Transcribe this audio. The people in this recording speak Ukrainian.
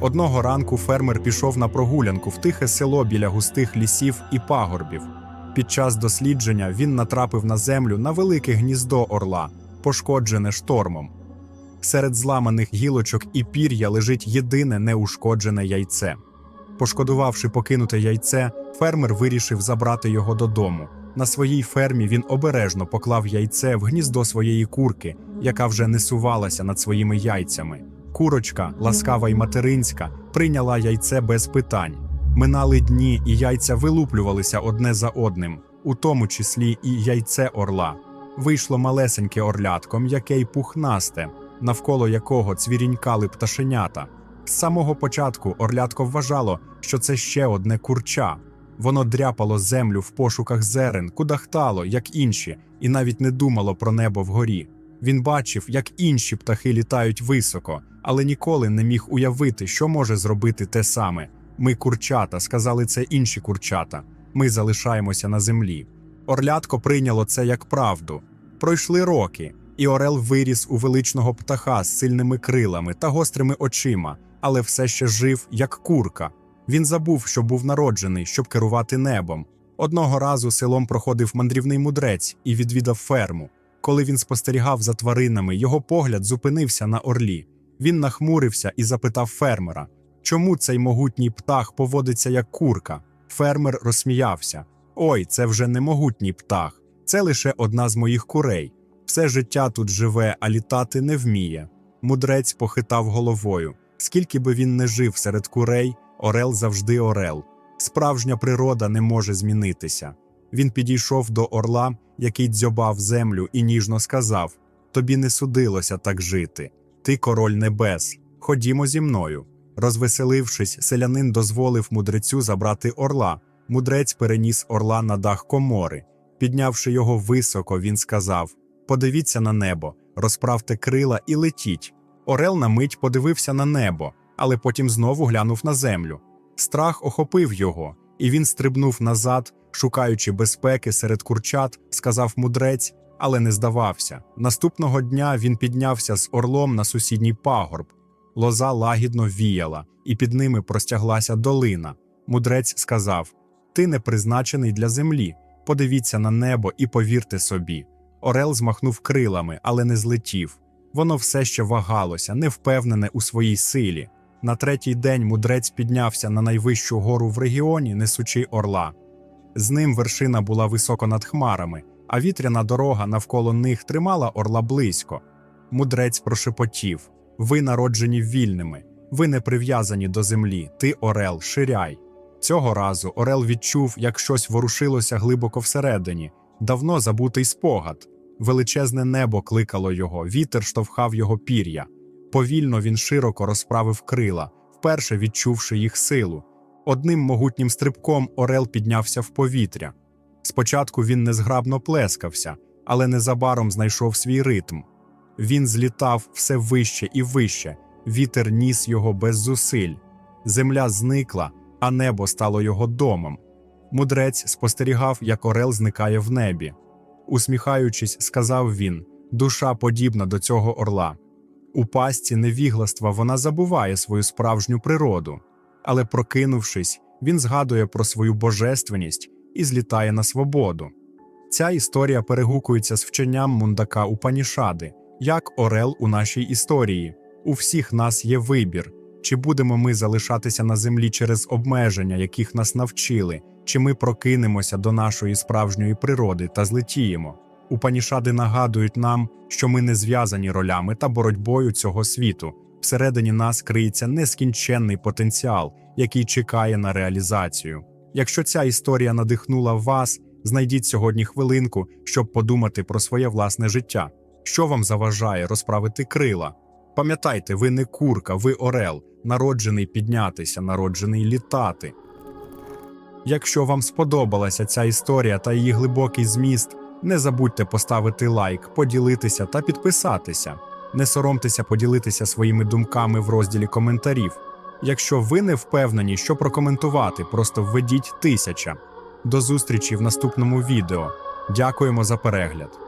Одного ранку фермер пішов на прогулянку в тихе село біля густих лісів і пагорбів. Під час дослідження він натрапив на землю на велике гніздо орла, пошкоджене штормом. Серед зламаних гілочок і пір'я лежить єдине неушкоджене яйце. Пошкодувавши покинуте яйце, фермер вирішив забрати його додому. На своїй фермі він обережно поклав яйце в гніздо своєї курки, яка вже не сувалася над своїми яйцями. Курочка, ласкава й материнська, прийняла яйце без питань. Минали дні, і яйця вилуплювалися одне за одним, у тому числі і яйце орла. Вийшло малесеньке орлятко, м'яке й пухнасте, навколо якого цвірінькали пташенята. З самого початку орлятко вважало, що це ще одне курча. Воно дряпало землю в пошуках зерен, кудахтало, як інші, і навіть не думало про небо вгорі. Він бачив, як інші птахи літають високо, але ніколи не міг уявити, що може зробити те саме. Ми курчата, сказали це інші курчата. Ми залишаємося на землі. Орлятко прийняло це як правду. Пройшли роки, і Орел виріс у величного птаха з сильними крилами та гострими очима, але все ще жив як курка. Він забув, що був народжений, щоб керувати небом. Одного разу селом проходив мандрівний мудрець і відвідав ферму. Коли він спостерігав за тваринами, його погляд зупинився на орлі. Він нахмурився і запитав фермера, чому цей могутній птах поводиться як курка. Фермер розсміявся: Ой, це вже не могутній птах, це лише одна з моїх курей. Все життя тут живе, а літати не вміє. Мудрець похитав головою. Скільки би він не жив серед курей, орел завжди орел. Справжня природа не може змінитися. Він підійшов до орла, який дзьобав землю, і ніжно сказав: Тобі не судилося так жити. Ти король небес. Ходімо зі мною. Розвеселившись, селянин дозволив мудрецю забрати орла. Мудрець переніс орла на дах комори. Піднявши його високо, він сказав: Подивіться на небо, розправте крила і летіть. Орел на мить подивився на небо, але потім знову глянув на землю. Страх охопив його, і він стрибнув назад, шукаючи безпеки серед курчат, сказав мудрець, але не здавався. Наступного дня він піднявся з орлом на сусідній пагорб. Лоза лагідно віяла, і під ними простяглася долина. Мудрець сказав: Ти не призначений для землі. Подивіться на небо і повірте собі. Орел змахнув крилами, але не злетів. Воно все ще вагалося, невпевнене у своїй силі. На третій день мудрець піднявся на найвищу гору в регіоні, несучи орла. З ним вершина була високо над хмарами, а вітряна дорога навколо них тримала орла близько. Мудрець прошепотів: Ви народжені вільними, ви не прив'язані до землі, ти орел, ширяй. Цього разу Орел відчув, як щось ворушилося глибоко всередині, давно забутий спогад. Величезне небо кликало його, вітер штовхав його пір'я. Повільно він широко розправив крила, вперше відчувши їх силу. Одним могутнім стрибком Орел піднявся в повітря. Спочатку він незграбно плескався, але незабаром знайшов свій ритм. Він злітав все вище і вище, вітер ніс його без зусиль. Земля зникла, а небо стало його домом. Мудрець спостерігав, як Орел зникає в небі. Усміхаючись, сказав він: душа подібна до цього орла. У пастці невігластва вона забуває свою справжню природу, але, прокинувшись, він згадує про свою божественність і злітає на свободу. Ця історія перегукується з вченням мундака Упанішади, як орел у нашій історії. У всіх нас є вибір, чи будемо ми залишатися на землі через обмеження, яких нас навчили, чи ми прокинемося до нашої справжньої природи та злетіємо. Упанішади нагадують нам, що ми не зв'язані ролями та боротьбою цього світу. Всередині нас криється нескінченний потенціал, який чекає на реалізацію. Якщо ця історія надихнула вас, знайдіть сьогодні хвилинку, щоб подумати про своє власне життя. Що вам заважає розправити крила? Пам'ятайте, ви не курка, ви орел, народжений піднятися, народжений літати. Якщо вам сподобалася ця історія та її глибокий зміст, не забудьте поставити лайк, поділитися та підписатися. Не соромтеся поділитися своїми думками в розділі коментарів. Якщо ви не впевнені, що прокоментувати, просто введіть тисяча. До зустрічі в наступному відео. Дякуємо за перегляд.